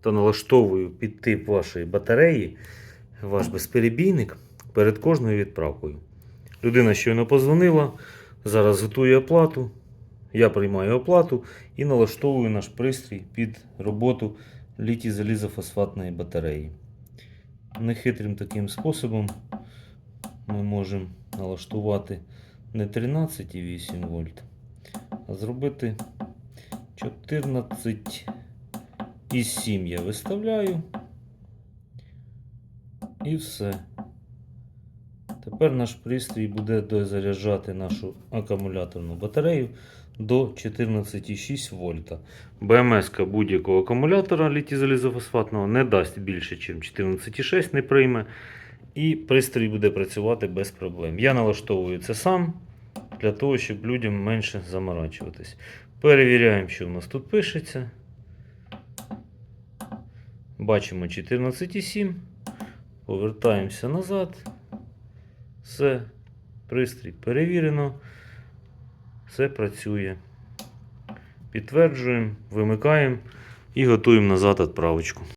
Та налаштовую під тип вашої батареї ваш безперебійник перед кожною відправкою. Людина щойно позвонила, зараз готує оплату. Я приймаю оплату і налаштовую наш пристрій під роботу літій залізофосфатної батареї. Нехитрим таким способом ми можемо налаштувати не 13,8 вольт, а зробити 14 і 7 я виставляю. І все. Тепер наш пристрій буде дозаряджати нашу акумуляторну батарею до 14,6 вольта. БМС будь-якого акумулятора літій-залізофосфатного не дасть більше, ніж 14,6 не прийме. І пристрій буде працювати без проблем. Я налаштовую це сам для того, щоб людям менше заморачуватись. Перевіряємо, що в нас тут пишеться. Бачимо 14,7. Повертаємося назад. Все. Пристрій перевірено. Все працює. Підтверджуємо, вимикаємо і готуємо назад відправочку.